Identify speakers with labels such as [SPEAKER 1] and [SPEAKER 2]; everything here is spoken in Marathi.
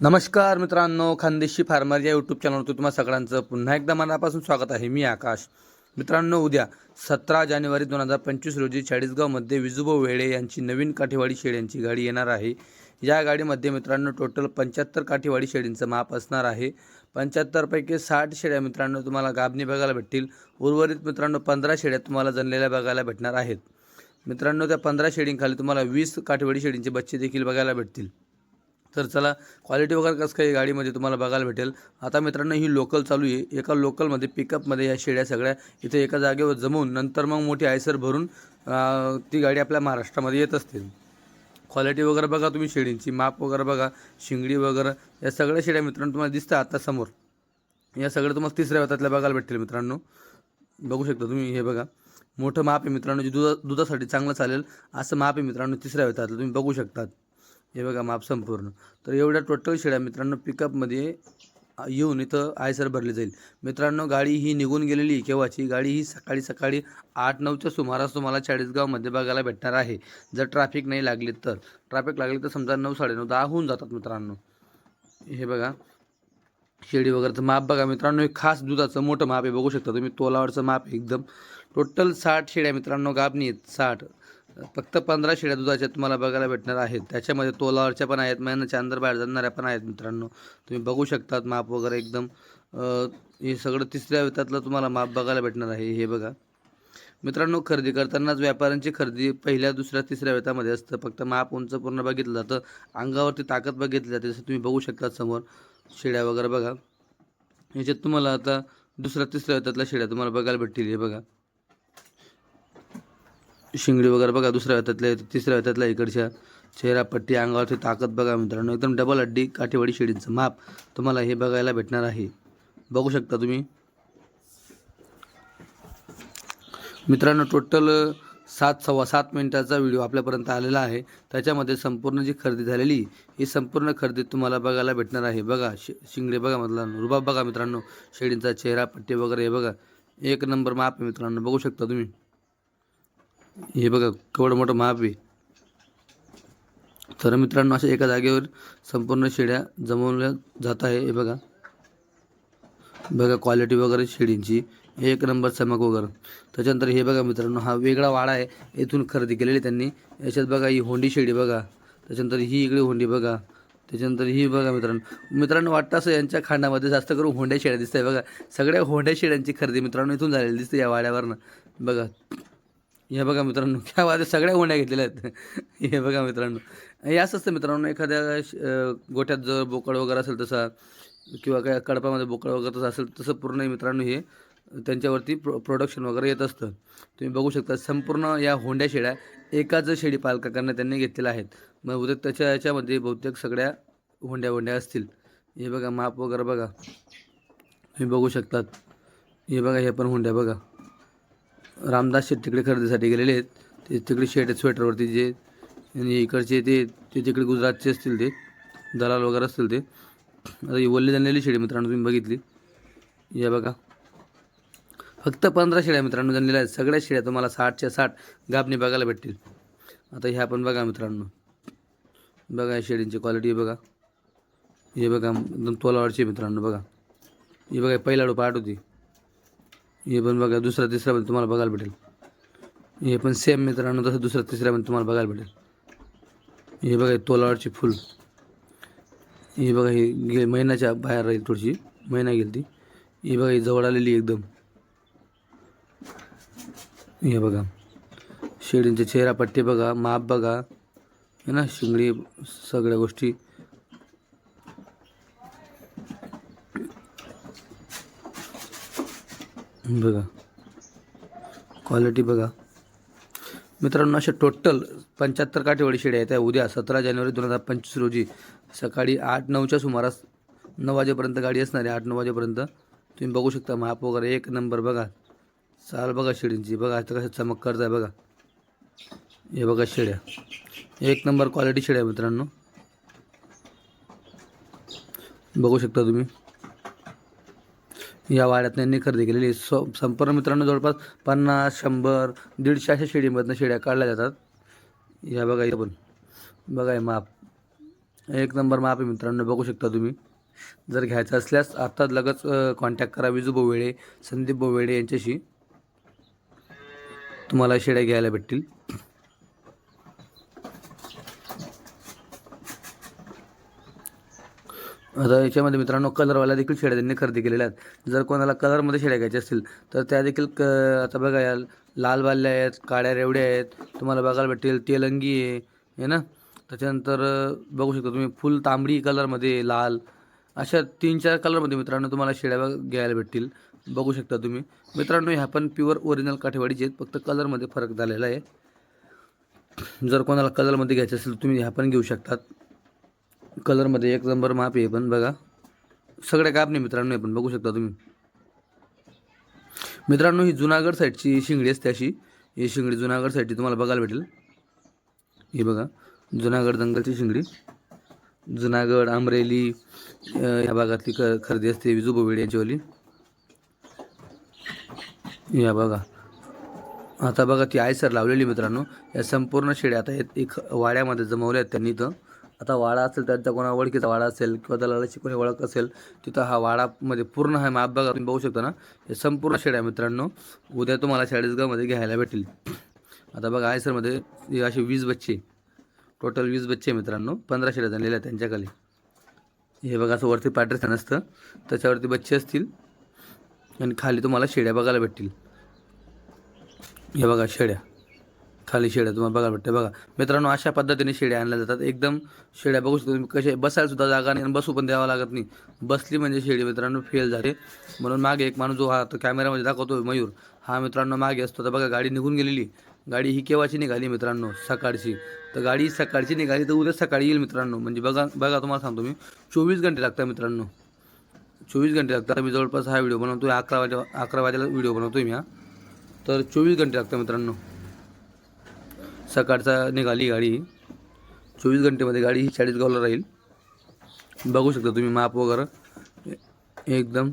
[SPEAKER 1] नमस्कार मित्रांनो खानदेशी फार्मर या यूट्यूब चॅनलवर तुम्हा सगळ्यांचं पुन्हा एकदा मनापासून स्वागत आहे. मी आकाश. मित्रांनो उद्या सतरा जानेवारी दोन हजार पंचवीस रोजी चाळीसगावमध्ये विजुबो वेळे यांची नवीन काठीवाडी शेळ्यांची गाडी येणार आहे. या गाडीमध्ये मित्रांनो टोटल पंच्याहत्तर काठीवाडी शेळींचं माप असणार आहे. पंच्याहत्तरपैकी साठ शेळ्या मित्रांनो तुम्हाला गाबणी बघायला भेटतील. उर्वरित मित्रांनो पंधरा शेळ्या तुम्हाला जनलेल्या बघायला भेटणार आहेत. मित्रांनो त्या पंधरा शेळींखाली तुम्हाला वीस काठीवाडी शेळींचे बच्चे देखील बघायला भेटतील. तर चला क्वालिटी वगैरे कसं काही गाडीमध्ये तुम्हाला बघायला भेटेल. आता मित्रांनो ही लोकल चालू आहे. एका लोकलमध्ये पिकअपमध्ये या शेड्या सगळ्या इथे एका जागेवर जमवून नंतर मग मोठी आयसर भरून ती गाडी आपल्या महाराष्ट्रामध्ये येत असते. क्वालिटी वगैरे बघा तुम्ही शेळींची माप वगैरे बघा शिंगडी वगैरे या सगळ्या शेड्या मित्रांनो तुम्हाला दिसतात आता समोर. या सगळ्या तुम्हाला तिसऱ्या व्यतातल्या बघायला भेटतील मित्रांनो. बघू शकता तुम्ही हे बघा. मोठं माप आहे मित्रांनो जे दुधा दुधासाठी चांगलं चालेल. असं माप आहे मित्रांनो तिसऱ्या वेतातलं. तुम्ही बघू शकतात. हे बघा माप संपूर्ण. तर एवढ्या टोटल शेळ्या मित्रांनो पिकअपमध्ये येऊन इथं आयसर भरली जाईल. मित्रांनो गाडी ही निघून गेलेली केव्हाची? गाडी ही सकाळी सकाळी आठ नऊच्या सुमारास तुम्हाला चाळीसगाव बघायला भेटणार आहे. जर ट्रॅफिक नाही लागली तर. ट्रॅफिक लागली तर समजा नऊ साडेनऊ दहा होऊन जातात मित्रांनो. हे बघा शेळी वगैरेचं माप बघा मित्रांनो हे खास दुधाचं मोठं माप आहे. बघू शकता तुम्ही तोलावरचं माप एकदम. टोटल साठ शेळ्या मित्रांनो गाभणी आहेत साठ. फक्त पंधरा शेळ्या दुधाच्या तुम्हाला बघायला भेटणार आहेत. त्याच्यामध्ये तोलावरच्या पण आहेत महिन्याच्या अंदर बाहेर जाणाऱ्या पण आहेत मित्रांनो. तुम्ही बघू शकतात माप वगैरे एकदम. हे सगळं तिसऱ्या वेतातलं तुम्हाला माप बघायला भेटणार आहे हे बघा. मित्रांनो खरेदी करतानाच व्यापाऱ्यांची खरेदी पहिल्या दुसऱ्या तिसऱ्या वेतामध्ये असतं. फक्त माप उंच पूर्ण बघितलं जातं. अंगावरती ताकद बघितली जाते जसं तुम्ही बघू शकता समोर. शेळ्या वगैरे बघा. याच्यात तुम्हाला आता दुसऱ्या तिसऱ्या वेतातल्या शेळ्या तुम्हाला बघायला भेटतील हे बघा. शिंगडी वगैरे बघा दुसऱ्या हातातल्या तिसऱ्या हातातल्या इकडच्या चेहरापट्टी अंगावरची ताकद बघा मित्रांनो. एकदम डबल अड्डी काठेवाडी शेळींचं माप तुम्हाला हे बघायला भेटणार आहे. बघू शकता तुम्ही. मित्रांनो टोटल सात सव्वा सात मिनिटाचा व्हिडिओ आपल्यापर्यंत आलेला आहे. त्याच्यामध्ये संपूर्ण जी खरेदी झालेली ही संपूर्ण खरेदी तुम्हाला बघायला भेटणार आहे. बघा शि शिंगडे बघा म्हटला रुबाब बघा मित्रांनो शेडींचा चेहरा पट्टी वगैरे हे बघा. एक नंबर माप आहे मित्रांनो बघू शकता तुम्ही. हे बघा केवढं मोठं माप आहे. तर मित्रांनो अशा एका जागेवर संपूर्ण शेड्या जमवल्या जात आहे. हे बघा. बघा क्वालिटी वगैरे शेडींची. एक नंबर चमक वगैरे. त्याच्यानंतर हे बघा मित्रांनो हा वेगळा वाडा आहे. येथून खरेदी केलेली त्यांनी. याच्यात बघा ही होंडी शेडी बघा. त्याच्यानंतर ही इकडे होंडी बघा. त्याच्यानंतर ही बघा मित्रांनो. मित्रांनो वाटतं असं यांच्या खांडामध्ये जास्त करून होंड्या शेड्या दिसत आहे बघा. सगळ्या होंड्या शेड्यांची खरेदी मित्रांनो इथून झालेली दिसते या वाड्यावरनं. बघा. हे बघा मित्रांनो ह्या वाद सगळ्या गोंड्या घेतलेल्या आहेत. हे बघा मित्रांनो. हे असं असतं मित्रांनो एखाद्या गोठ्यात जर बोकड वगैरे असेल तसा किंवा काय कडपामध्ये बोकड वगैरे तसं असेल तसं पूर्ण मित्रांनो हे त्यांच्यावरती प्रो प्रोडक्शन वगैरे येत असतं. तुम्ही बघू शकता संपूर्ण या होंड्या शेळ्या एकाच शेळी पालकाकडनं त्यांनी घेतलेल्या आहेत. मग बहुतेक त्याच्या याच्यामध्ये बहुतेक सगळ्या होंड्या होंड्या असतील. हे बघा माप वगैरे बघा. तुम्ही बघू शकतात. हे बघा हे पण होंड्या बघा. रामदास शेठ तिकडे खरेदीसाठी गेलेले आहेत. ते तिकडे शेट आहेत स्वेटरवरती जे आणि इकडचे ते ते तिकडे गुजरातचे असतील ते दलाल वगैरे असतील ते. आता ही वल्ली जाणलेली शेळी मित्रांनो तुम्ही बघितली. या बघा. फक्त पंधरा शेळ्या मित्रांनो जाणलेल्या आहेत. सगळ्या शेळ्या तुम्हाला साठच्या साठ गाबणी बघायला भेटतील. आता ह्या पण बघा मित्रांनो. बघा या शेळींची क्वालिटी बघा. हे बघा एकदम तोलावरची मित्रांनो बघा. हे बघा पहिला डोपा आठ होती. हे पण बघा दुसरा तिसरा पण तुम्हाला बघायला भेटेल. हे पण सेम मित्रांनो तसं दुसरा तिसरा पण तुम्हाला बघायला भेटेल. हे बघा तोलावरची फुल. हे बघा ही गे महिन्याच्या बाहेर राहील थोडीशी. महिना गेली ती ही बघा ही जवळ आलेली एकदम. हे बघा. शेळींचे चेहरा पट्टे बघा माप बघा. है ना शिंगडी सगळ्या गोष्टी. बघा. क्वालिटी बघा. मित्रांनो अशा टोटल पंच्याहत्तर काठेवाडी शेड्या आहेत. त्या उद्या सतरा जानेवारी दोन हजार पंचवीस रोजी सकाळी आठ नऊच्या सुमारास नऊ वाजेपर्यंत गाडी असणार आहे. आठ नऊ वाजेपर्यंत. तुम्ही बघू शकता माप वगैरे. एक नंबर बघा. चाल बघा शेडींची बघा आता कसं चमक करत आहे बघा. हे बघा शेड्या. एक नंबर क्वालिटी शेड्या मित्रांनो. बघू शकता तुम्ही. या वाड्यात त्यांनी खरेदी केलेली स संपूर्ण मित्रांनो जवळपास पन्नास शंभर दीडशे अशा शेळीमधनं शेळ्या काढल्या जातात. या बघा इथं पण. बघा हे माप. एक नंबर माप आहे मित्रांनो बघू शकता तुम्ही. जर घ्यायचं असल्यास आत्ताच लगेच कॉन्टॅक्ट करा विजू बोवेळे संदीप बोवेळे यांच्याशी. तुम्हाला शेड्या घ्यायला भेटतील. आता याच्यामध्ये मित्रांनो कलरवाल्या देखील शेड्या त्यांनी खरेदी केलेल्या आहेत. जर कोणाला कलरमध्ये शेड्या घ्यायच्या असतील तर त्या देखील क आता बघा या लाल बाल्या आहेत काळ्या रेवड्या आहेत तुम्हाला बघायला भेटेल तेलंगी आहे हे ना? त्याच्यानंतर बघू शकता तुम्ही फुल तांबडी कलरमध्ये लाल अशा तीन चार कलरमध्ये मित्रांनो तुम्हाला शेड्या बघ- घ्यायला भेटतील. बघू शकता तुम्ही. मित्रांनो ह्या पण प्युअर ओरिजिनल काठेवाडीचे आहेत फक्त कलरमध्ये फरक झालेला आहे. जर कोणाला कलरमध्ये घ्यायचं असेल तुम्ही ह्या पण घेऊ शकतात. कलरमध्ये एक नंबर माप आहे पण बघा. सगळ्या काप नाही मित्रांनो हे पण बघू शकता तुम्ही. मित्रांनो ही जुनागड साईडची शिंगडी असते अशी. ही शिंगडी जुनागड साईडची तुम्हाला बघायला भेटेल. ही बघा जुनागड जंगलची शिंगडी. जुनागड अमरेली या भागातली ख खरेदी असते विजू बोवेड यांचीवाली. या बघा. आता बघा ती आयसर लावलेली मित्रांनो. या संपूर्ण शेड्या आता एक वाड्यामध्ये जमवल्या आहेत त्यांनी इथं. आता वाडा असेल त्यांचा कोणा ओळखीचा वाडा असेल किंवा दलालाची कोणी ओळख असेल तिथं हा वाडामध्ये पूर्ण हा माप बघा. तुम्ही बघू शकता ना हे संपूर्ण शेड्या मित्रांनो. उद्या तुम्हाला चाळीसगावमध्ये घ्यायला भेटेल. आता बघा आयसरमध्ये हे असे वीस बच्चे टोटल वीस बच्चे मित्रांनो. पंधरा शेड्या झालेल्या आहेत त्यांच्याखाली. हे बघा असं वरती पॅटर्स असतं. त्याच्यावरती बच्चे असतील आणि खाली तुम्हाला शेड्या बघायला भेटतील. हे बघा शेड्या. खाली शेड्या तुम्हाला बघायला भेटते. बघा मित्रांनो अशा पद्धतीने शेड्या आणल्या जातात. एकदम शेड्या बघू शकतो तुम्ही कसे बसायला सुद्धा जागा नाही आणि बसू पण द्यावं लागत नाही. बसली म्हणजे शेडी मित्रांनो फेल झाले. म्हणून मागे एक माणूस जो हा तो कॅमेरामध्ये दाखवतो मयूर. हा मित्रांनो मागे असतो. तर बघा गाडी निघून गेलेली. गाडी ही केव्हाची निघाली मित्रांनो? सकाळची. तर गाडी सकाळची निघाली तर उद्या सकाळी येईल मित्रांनो. म्हणजे बघा बघा तुम्हाला सांगतो मी. चोवीस घंटे लागतात मित्रांनो. चोवीस घंटे लागतात. मी जवळपास हा व्हिडिओ बनवतो अकरा वाजे अकरा वाजेला व्हिडिओ बनवतो मी हा. तर चोवीस घंटे लागतात मित्रांनो. सकाळचा निघाली गाडी. चोवीस घंटेमध्ये गाडी ही चाळीसगावला राहील. बघू शकता तुम्ही माप वगैरे. एकदम